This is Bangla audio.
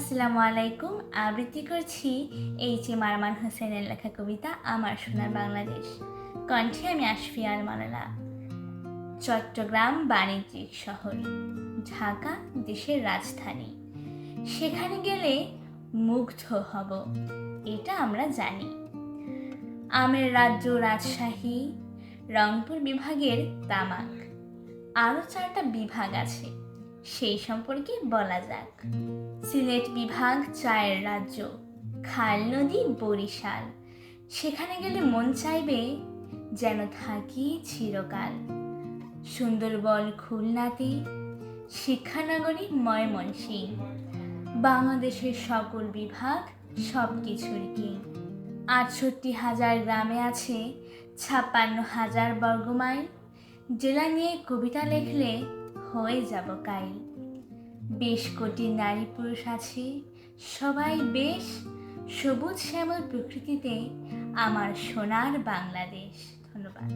আসসালামু আলাইকুম। আবৃত্তি করছি এইচ এম আরমান হোসেনের লেখা কবিতা আমার সোনার বাংলাদেশ। কণ্ঠে আমি আশফিয়ার মালালা চট্টগ্রাম বাণিজ্যিক শহর, ঢাকা দেশের রাজধানী। সেখানে গেলে মুগ্ধ হব, এটা আমরা জানি। আমের রাজ্য রাজশাহী, রংপুর বিভাগের তামাক। আরও চারটা বিভাগ আছে। সেই সম্পর্কে বলা যাক। সিলেট বিভাগ চায়ের রাজ্য, খাল নদী, বরিশাল। সেখানে গেলে মন চাইবে যেন থাকি চিরকাল। সুন্দরবন, খুলনাতে শিক্ষানগরী ময়মনসিং বাংলাদেশের সকল বিভাগ সব কিছুর কি। আটষট্টি হাজার গ্রামে আছে ছাপ্পান্ন হাজার বর্গমাইল। জেলা নিয়ে কবিতা লিখলে হয়ে যাব কাইল বেশ কোটি নারী পুরুষ আছে, সবাই বেশ সবুজ শ্যামল প্রকৃতিতে আমার সোনার বাংলাদেশ। ধন্যবাদ।